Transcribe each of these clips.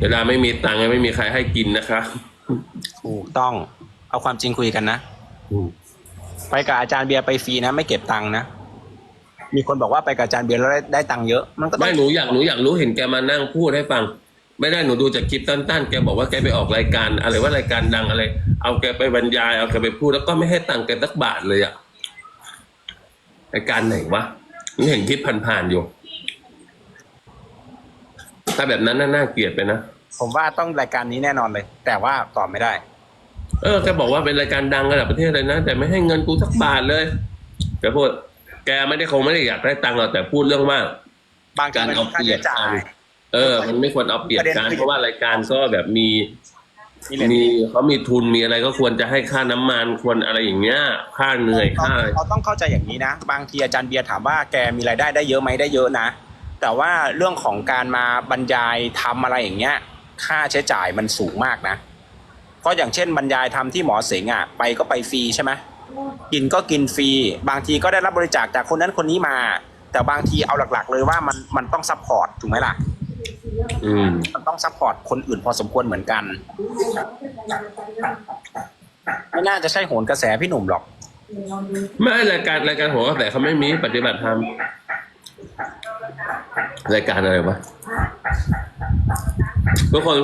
เวลาไม่มีตังค์ไม่มีใครให้กินนะคะถูกต้อง เอาความจริงคุยกันนะอืมไปกับอาจารย์เบียร์ไปฟรีนะ ไม่เก็บตังค์นะมีคนบอกว่าไปกับอาจารย์เบียร์แล้วได้ได้ตังค์เยอะ มันก็ต้อไม่งหนูอยากหนูอยากรู้เห็นแกมานั่งพูดให้ฟัง ไม่ได้หนูดูจากคลิปตั้นๆแกบอกว่าแกไปออกรายการอะไรว่ารายการดังอะไร เอาแกไปบรรยายเอาแกไปพูดแล้วก็ไม่ให้ตังค์แกสักบาทเลยอะรายการไหนวะหนูเห็นคลิปผ่านๆอยู่ ถ้าแบบนั้นน่าน่าเกลียดไปนะ ผมว่าต้องรายการนี้แน่นอนเลย แต่ว่าตอบไม่ได้ เออแกบอกว่าเป็นรายการดังระดับประเทศเลยนะ แต่ไม่ให้เงินกูสักบาทเลยแกพูดแกไม่ได้คงไม่ได้อยากได้ตังค์หรอกแต่พูดเรื่องว่าบางทีการมันเอาค่าเปรียใช้บจ่ากันยเออ มันไม่ควรเอาเปรียบประเด็นกันคือเพราะว่ารายการก็แบบมีนี่แหละมีเขามีทุนมีอะไรก็ควรจะให้ค่าน้ำมันควรอะไรอย่างเงี้ยค่าเหนื่อยค่าอะไรเราต้องเข้าใจอย่างนี้นะ บางทีอาจารย์เบียร์ถามว่าแกมีรายได้ได้เยอะไหมได้เยอะนะ แต่ว่าเรื่องของการมาบรรยายทำอะไรอย่างเงี้ย ค่าใช้จ่ายมันสูงมากนะ เพราะอย่างเช่นบรรยายทำที่หมอเสงอะไปก็ไปฟรีใช่ไหมกินก็กินฟรี บางทีก็ได้รับบริจาคจากคนนั้นคนนี้มา แต่บางทีเอาหลัก ๆ เลยว่ามันมันต้องซัพพอร์ตถูกไหมล่ะ อืมมันต้องซัพพอร์ตคนอื่นพอสมควรเหมือนกัน ไม่น่าจะใช่โหนกระแสพี่หนุ่มหรอก ไม่รายการรายการหัวกระแสเขาไม่มีปฏิบัติธรรม รายการอะไรวะทุกคน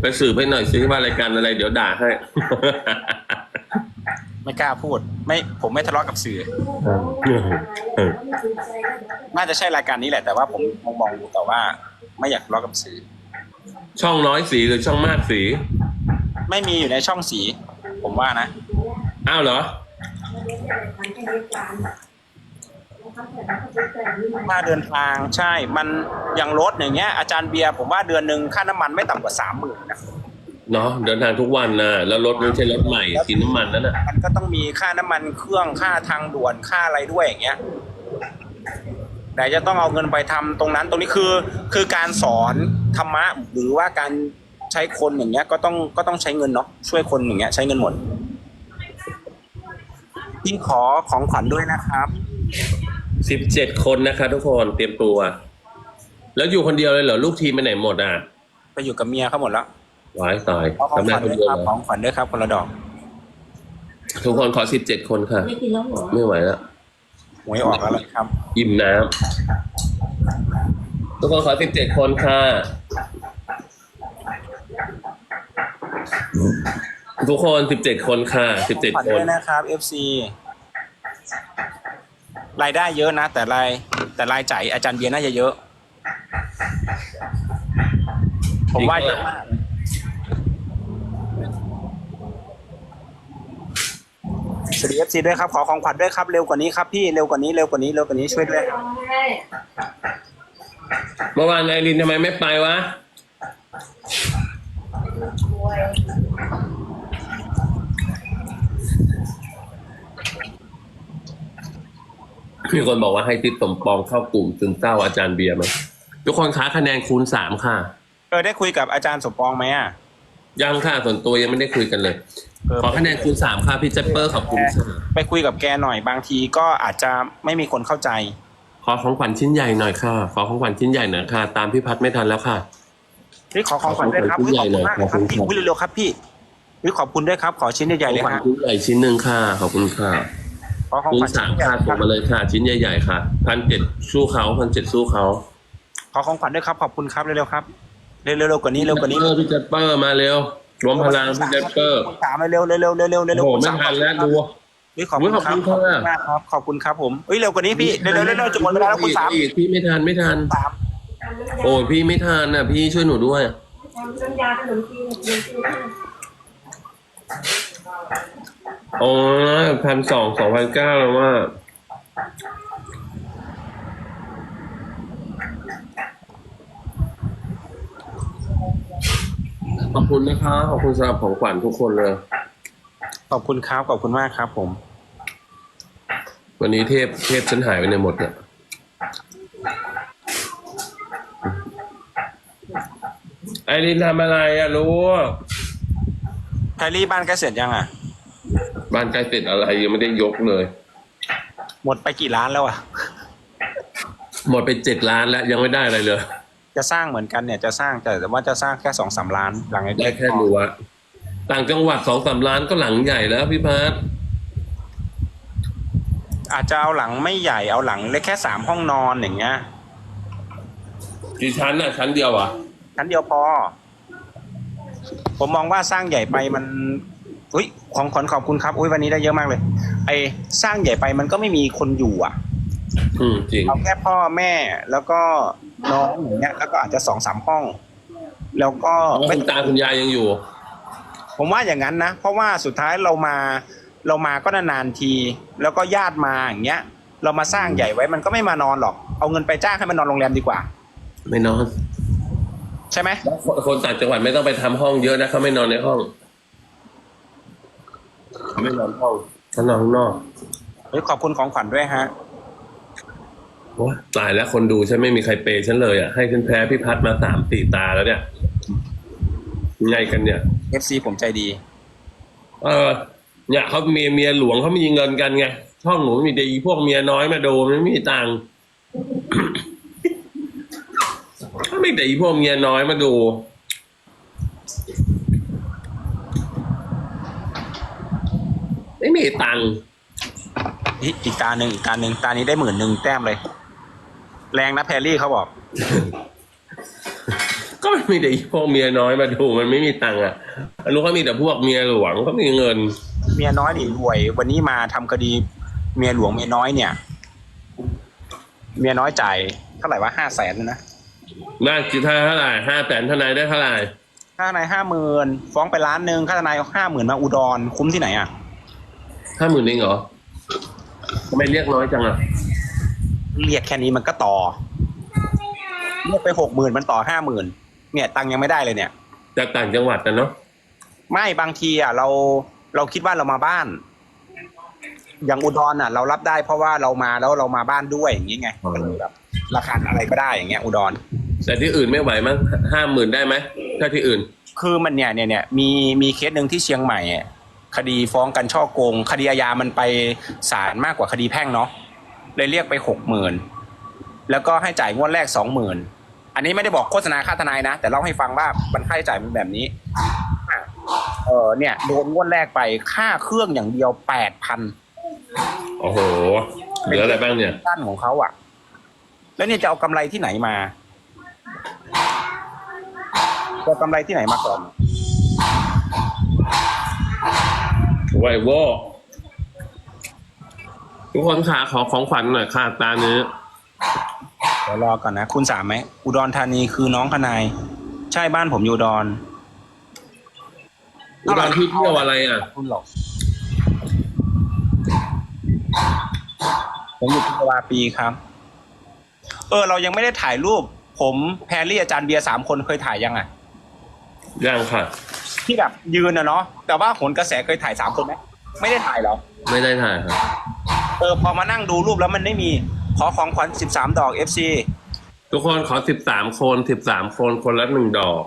ไปสืบให้หน่อยซิว่ารายการอะไรเดี๋ยวด่าให้ ไม่กล้าพูด ไม่ผมไม่ทะเลาะกับสื่อ น่าจะใช่รายการนี้แหละ แต่ว่าผมมองมองดูแต่ว่า ไม่อยากทะเลาะกับสื่อ ช่องน้อยสีหรือช่องมากสี ไม่มีอยู่ในช่องสี ผมว่านะ อ้าวเหรอ ค่าเดินทางใช่มันอย่างรถอย่างเงี้ยอาจารย์เบียร์ผมว่าเดือนหนึ่งค่าน้ำมันไม่ต่ำกว่าสามหมื่นนะเนาะเดินทางทุกวันนะแล้วรถไม่ใช่รถใหม่กินน้ำมันนั่นน่ะมันก็ต้องมีค่าน้ำมันเครื่องค่าทางด่วนค่าอะไรด้วยอย่างเงี้ยแต่จะต้องเอาเงินไปทำตรงนั้น ตรงนี้คือคือการสอนธรรมะหรือว่าการใช้คนอย่างเงี้ยก็ต้องก็ต้องใช้เงินเนาะช่วยคนอย่างเงี้ยใช้เงินหมดพี่ขอของขวัญด้วยนะครับ สิบเจ็ดคนนะคะ ทุกคนเตรียมตัว แล้วอยู่คนเดียวเลยเหรอลูกทีมไปไหนหมดอะไปอยู่กับเมียเขาหมดแล้ววายตายขอของทำขได้วัญคนด้วยเดียวครับเหรขอองขวัญด้วยครับคนละดอกทุกคนขอสิบเจ็ดคนค่ะ ไม่กินแล้วเหรอไม่ไหวแล้ว หวยออกแล้วครับ อิ่มน้ำทุกคนขอสิบเจ็ดคนค่ะ ทุกคนสิบเจ็ดคนค่ะสิบเจ็ดขวัญคด้นวยนะครับ FC รายได้เยอะนะ แต่รายแต่รายจ่ายอาจารย์เบียร์น่าจะเยอะ ผมว่าเยอะมากสวัสดี FC ด้วยครับ ขอของขวัญด้วยครับ เร็วกว่านี้ครับพี่เร็วกว่านี้เร็วกว่านี้เร็วกว่านี้ช่วยด้วยครับเมื่อวานไอรินทำไมไม่ไปวะ มีคนบอกว่าให้ติดสมปองเข้ากลุ่มซึมเศร้าอาจารย์เบียร์ไหมทุกคนคะคะแนนคูณสามค่ะ เออได้คุยกับอาจารย์สมปองไหมอะ ยังค่ะส่วนตัวยังไม่ได้คุยกันเลย เออ ขอคะแนนคูณสามค่ะพี่เจปเปอร์ขอบคุณค่ะไปคุยกับแกหน่อยบางทีก็อาจจะไม่มีคนเข้าใจ ขอของขวัญชิ้นใหญ่หน่อยค่ะ ขอของขวัญชิ้นใหญ่หน่อยค่ะ ตามพี่พัดไม่ทันแล้วค่ะ นี่ขอของขวัญด้วยครับขอบคุณอุ๊ยขอบคุณมากใหญ่เลยครับขอบคุณพี่ครับอุ๊ยเร็วๆครับพี่นี่ขอบคุณด้วยครับ ขอชิ้นใหญ่ๆเลยของขวัญฮะชิ้นใหญ่ชิ้นหนึ่งค่ะขอบคุณค่ะ ขอของคูขณวัญสามชิ้นใหญ่ค่ะคส่รังบมาเลยค่ะ ชิ้นใหญ่ๆค่ะพันเจ็ดสู้เขาพันเจ็ดสู้เขาขอของขวัญด้วยครับขอบคุณครับเร็วๆครับเร็วๆเร็วกว่านี้เร็วกว่านี้เออพี่เจปเปอร์มาเร็ว รวมพลังพี่เจปเปอร์สามเร็วๆเร็วๆเร็วๆเร็วๆเร็วโอ้โหๆไม่สาทันแล้วดูนี่ขอบคุณครับอุ๊ยขขออบบคุคุณณค่ะ มากครับขอบคุณครับผมเฮ้ยเร็วกว่านี้พี่เร็วๆเร็วๆจะหมดเวลาแล้วคุณสามอีกพี่ไม่ทันไม่ทัน สาม โอ้ยพี่ไม่ทันอะพี่ช่วยหนูด้วยทำน้ำยาขนมจีนขนมจีนให้ โอ้ยพันสองสองพันเก้าแล้วว่า ขอบคุณนะคะ ขอบคุณสำหรับของขวัญทุกคนเลย ขอบคุณครับ ขอบคุณมากครับผม วันนี้เทพเทพฉันหายไปในหมดเนี่ยไอรินทำอะไรอะลูกแพรรี่บ้านใกล้เสร็จยังอะ บ้านใกล้เสร็จอะไรยังไม่ได้ยกเลย หมดไปกี่ล้านแล้วอะ หมดไปเจ็ดล้านแล้วยังไม่ได้อะไรเลย จะสร้างเหมือนกันเนี่ยจะสร้างแต่ว่าจะสร้างแค่สองสามล้านหลังได้เล็กแค่รั้วต่างจังหวัดสองสามล้านก็หลังใหญ่แล้วพี่พัทอาจจะเอาหลังไม่ใหญ่เอาหลังเล็กแค่สามห้องนอนอย่างเงี้ยกี่ชั้นอะชั้นเดียวอะชั้นเดียวพอ ผมมองว่าสร้างใหญ่ไปมัน อุ้ยของขอนขอบคุณครับ อุ้ยวันนี้ได้เยอะมากเลย ไอสร้างใหญ่ไปมันก็ไม่มีคนอยู่อะอืมจริงเอาแค่พ่อแม่แล้วก็น้องอย่างเงี้ยแล้วก็อาจจะสองสามห้อง แล้วก็เพราะไม่คุณตาคุณยายยังอยู่ ผมว่าอย่างนั้นนะเพราะว่าสุดท้ายเรามาเรามาก็นานๆที แล้วก็ญาติมาอย่างเงี้ย เรามาสร้างใหญ่ไว้มันก็ไม่มานอนหรอก เอาเงินไปจ้างให้มันนอนโรงแรมดีกว่า ไม่นอน ใช่ไหมคนคนต่างจังหวัดไม่ต้องไปทำห้องเยอะนะเขาไม่นอนในห้อง เขาไม่นอนห้องเขานอนข้างนอกเฮ้ยขอบคุณของขวัญด้วยฮะโอ้ตายแล้วคนดูฉันไม่มีใครเปย์ฉันเลยอะให้ฉันแพ้พี่พัดมาสามสี่ตาแล้วเนี่ยไงกันเนี่ย FC ผมใจดี เออเนี่ยเขาเมียเมียหลวงเขามีเงินกันไงช่องหนูมีแต่อีพวกเมียน้อยมาดูมันไม่มีตังค์ก็ไม่แต่อีพวกเมียน้อยมาดู ไม่มีตังค์อีกอีกตาหนึ่งอีกตาหนึ่งตานี้ได้หมื่นหนึ่งแต้มเลย แรงนะแพรรี่เขาบอก ก็ไม่มีแต่อีพวกเมียน้อยมาดูมันไม่มีตังค์อะรู้เขามีแต่พวกเมียหลวงเขามีเงิน เมียน้อยนี่รวย วันนี้มาทำคดีเมียหลวงเมียน้อยเนี่ย เมียน้อยจ่ายเท่าไหร่วะห้าแสนนะน่าคิดเท่าไหร่ห้าแสนทนายได้เท่าไหร่ค่าทนายห้าหมื่นฟ้องไปล้านหนึ่งค่าทนายห้าหมื่นมาอุดรคุ้มที่ไหนอะ ห้าหมื่นเองเหรอทำไมเรียกน้อยจังอะเรียกแค่นี้มันก็ต่อ เรียกไปหกหมื่นมันต่อห้าหมื่นเนี่ย ตังค์ยังไม่ได้เลยเนี่ย จากต่างจังหวัดนะเนาะไม่บางทีอะเราเราคิดว่าเรามาบ้าน อย่างอุดรอะ เรารับได้เพราะว่าเรามาแล้วเรามาบ้านด้วยอย่างนี้ไงก็เลยแบบราคาอะไรก็ได้อย่างเงี้ย อุดร แต่ที่อื่นไม่ไหวมั้งห้าหมื่นได้ไหมถ้าที่อื่น คือมันเนี่ยเนี่ยเนี่ยมีมีเคสหนึ่งที่เชียงใหม่อะ คดีฟ้องกันช่อโกง คดีอาญามันไปศาลมากกว่าคดีแพ่งเนาะเลยเรียกไปหกหมื่นแล้วก็ให้จ่ายงวดแรกสองหมื่นอันนี้ไม่ได้บอกโฆษณาค่าทนายนะ แต่เล่าให้ฟังว่ามันค่าใช้จ่ายเป็นแบบนี้อะเออเนี่ยโดนงวดแรกไปค่าเครื่องอย่างเดียวแปดพันโอ้โหเหลืออะไรบ้างเนี่ยด้านของเขาอะ แล้วเนี่ยจะเอากำไรที่ไหนมาจะเอากำไรที่ไหนมาก่อน ไวโวทุกคนขาขอของขวัญหน่อยค่ะตาเนื้อเดี๋ยวรอก่อนนะ คุณสามไหมอุดรธานีคือน้องทนาย ใช่บ้านผมอยู่อุดรอุดรที่เที่ยวอะไรอะ คุณหรอกผมอยู่พิวาปีครับ เออ เรายังไม่ได้ถ่ายรูป ผมแพรรี่อาจารย์เบียร์สามคนเคยถ่ายยังอะ ยังค่ะ ที่แบบยืนอะเนาะแต่ว่าผลกระแสเคยถ่ายสามคนไหมไม่ได้ถ่ายเหรอไม่ได้ถ่ายครับ เออพอมานั่งดูรูปแล้วมันไม่มีขอของขวัญสิบสามดอก FC ทุกคนขอสิบสามคนสิบสามคนคนละหนึ่งดอก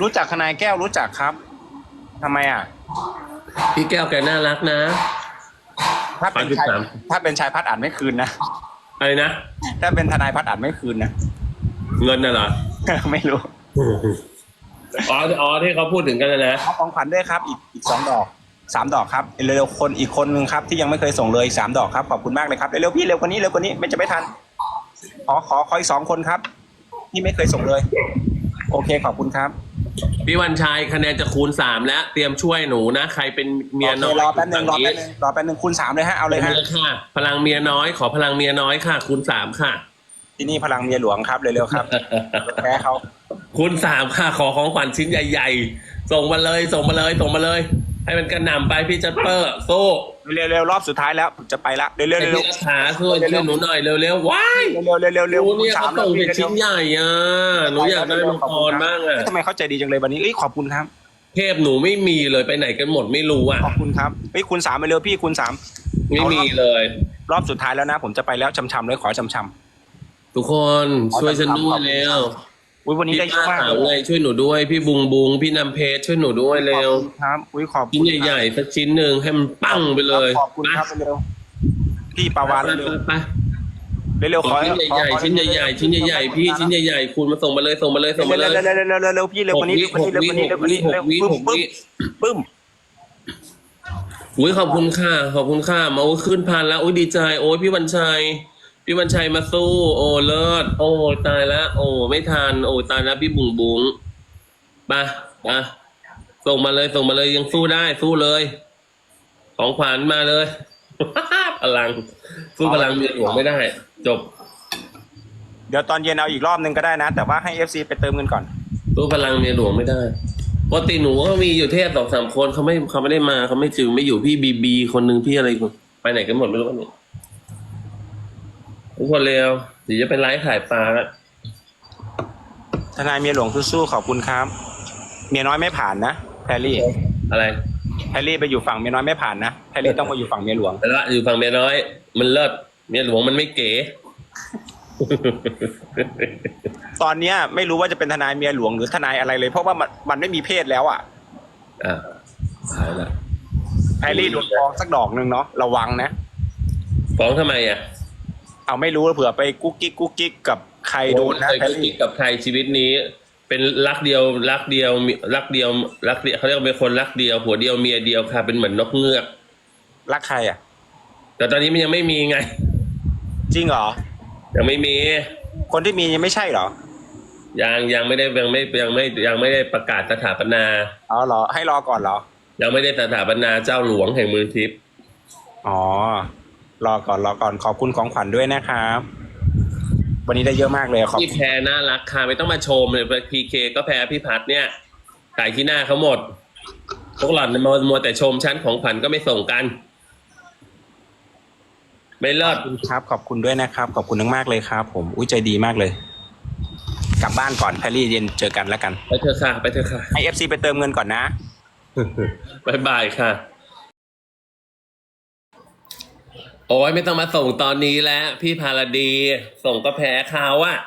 รู้จักทนายแก้วรู้จักครับทำไมอะ พี่แก้วแกน่ารักนะ ถ้าเป็นชายขอ13 ถ้าเป็นชายพัดอ่านไม่คืนนะอะไรนะ ถ้าเป็นทนายพัดอ่านไม่คืนนะ เงินน่ะเหรอ ไม่รู้ อ๋ออ๋อที่เขาพูดถึงกันนะนะเอาของขวัญด้วยครับอีกอีกสองดอกสามดอกครับเร็วๆคนอีกคนนึงครับที่ยังไม่เคยส่งเลยอีกสามดอกครับขอบคุณมากเลยครับเร็วๆพี่เร็วกว่านี้เร็วกว่านี้ไม่จะไม่ทัน ขอขอขออีกสองคนครับที่ไม่เคยส่งเลย โอเคขอบคุณครับพี่วันชัยคะแนนจะคูณสามแล้ว เตรียมช่วยหนูนะ ใครเป็นเมียน้อยโอเครอแป๊บนึงรอแป๊บนึงรอแป๊บนึงคูณสามเลยฮะเอาเลเลยยฮะค่ะ พลังเมียน้อยขอพลังเมียน้อยค่ะ คูณสามค่ะ ที่นี่พลังเมียหลวงครับเร็วๆครับแพ้เขาคูณสามค่ะขอของขวัญชิ้นใหญ่ ๆ ส่งมาเลย ส่งมาเลย ส่งมาเลย ให้มันกระหน่ำไปพี่จัปเปอร์โซ่เร็วๆรอบสุดท้ายแล้วจะไปละเร็วๆให้เร็วพี่รัฐาช่วยช่วยหนูหน่อยเร็วๆว้ายๆเร็วๆเร็วๆเร็วๆเร็วหนูๆคูณเนี่ยสาเขามแล้วส่งพี่เป็นเร็ชิ้วนใหญ่อะหนูอยากได้มังกรบ้างอะเฮ้ยทำไมเขาใจดีจังเลยวันนี้เอ้ยขอบคุณครับเทพหนูไม่มีเลยไปไหนกันหมดไม่รู้อะขอบคุณครับเฮ้ยคูณสามไปเร็วพี่คูณสามไม่มีเลย รอบสุดท้ายแล้วนะ ผมจะไปแล้วชำๆเลยขอชำ ทุกคนช่วยฉันด้วยเร็วๆอุ้ยวันนี้พี่ได้เยป้าอะมากสาวไงช่วยหนูด้วย พี่บุงบุงพี่นำเพชรช่วยหนูด้วยเร็วขอบคุณครับอุ้ยขอบคุณชิ้นใหญ่ๆสักชิ้นหนึ่งให้มันปั้งไปเลยขอบคุณครับเร็วพี่ปาวานไปเร็วไปเร็วๆขอชิ้นใหญ่ขอๆชิ้นใหญ่ๆชิ้นใหญ่ๆพี่ชิ้นใหญ่ๆคุณมาส่งมาเลยส่งมาเลยส่งมาเลยเร็วๆเร็วๆเร็วๆเร็วๆพี่เร็วกว่านี้เร็วกว่านี้เร็วกว่านี้เร็วกว่านี้เร็วหกวิหกวิปึ้มปึ้มอุ้ยขอบคุณค่ะขอบคุณค่ะมาอุ้ยขึ้นพันแล้วอุ้ยดีใจโอ้ยพี่วันชัย พี่วันชัยมาสู้ โอ้เลิศ โอ้ตายแล้ว โอ้ไม่ทัน โอ้ตายแล้วพี่บุ๋งบุ๋งมามาส่งมาเลยส่งมาเลยยังสู้ได้สู้เลย ของขวัญมาเลย พลัง สู้พลังเมียหลวงไม่ได้ จบ เดี๋ยวตอนเย็นเอาอีกรอบนึงก็ได้นะ แต่ว่าให้ FC ไปเติมเงินก่อน สู้พลังเมียหลวงไม่ได้ปกติหนูก็มีอยู่เทศสองสามคนเขาไม่เขาไม่ได้มาเขาไม่จึงไม่อยู่พี่บีบีคนหนึ่งพี่อะไรคนไปไหนกันหมดไม่รู้กันเนี่ย ทุกคนเร็วเดี๋ยวจะไปไลฟ์ขายปลาละทนายเมียหลวงสู้ๆขอบคุณครับ เมียน้อยไม่ผ่านนะแพรรี่อะไรแพรรี่ไปอยู่ฝั่งเมียน้อยไม่ผ่านนะแพรรี่ต้องมาอยู่ฝั่งเมียหลวงแต่ละอยู่ฝั่งเมียน้อย มันเลิศเมียหลวงมันไม่เก๋ ตอนเนี้ยไม่รู้ว่าจะเป็นทนายเมียหลวงหรือทนายอะไรเลย เพราะว่ามันมันไม่มีเพศแล้วอะอ่าขายละแพรรี่โดนฟ้องสักดอกหนึ่งเนาะระวังนะฟ้องทำไมอะ เอาไม่รู้เผื่อไปกุ๊กกิ๊กกุ๊กกิ๊กกับใครโดนนะเคยแพรคุยรี่กับใครชีวิตนี้ เป็นรักเดียวรักเดียวมีรักเดียวรักเดียวเขาเรียกว่าเป็นคนรักเดียวผัวเดียวเมียเดียวค่ะ เป็นเหมือนนกเงือก รักใครอะ แต่ตอนนี้มันยังไม่มีไง จริงเหรอ ยังไม่มีคนที่มียังไม่ใช่เหรอยังยังไม่ได้ยังไม่ยังไม่ยังไม่ได้ประกาศสถาปนาอ๋อเหรอ ให้รอก่อนเหรอ ยังไม่ได้สถาปนาเจ้าหลวงแห่งเมืองทิพย์อ๋อ รอก่อนรอก่อนขอบคุณของขวัญด้วยนะครับ วันนี้ได้เยอะมากเลยขอบพี่แพรน่ารักค่ะไม่ต้องมาชมเลยพีเคก็แพ้พี่พัดเนี่ยขายที่หน้าเขาหมด พวกหล่อนมัวมัวแต่ชมชั้นของขวัญก็ไม่ส่งกัน ไม่เลิศคุณครับ ขอบคุณด้วยนะครับ ขอบคุณมากๆเลยครับ ผมอุ้ยใจดีมากเลย กลับบ้านก่อนแพรรี่เย็นเจอกันแล้วกันไปเถอะค่ะ ไปเถอะค่ะให้ FC ไปเติมเงินก่อนนะ บายบายค่ะ โอ้ยไม่ต้องมาส่งตอนนี้แล้ว พี่พาราดี ส่งก็แพ้เขาอะ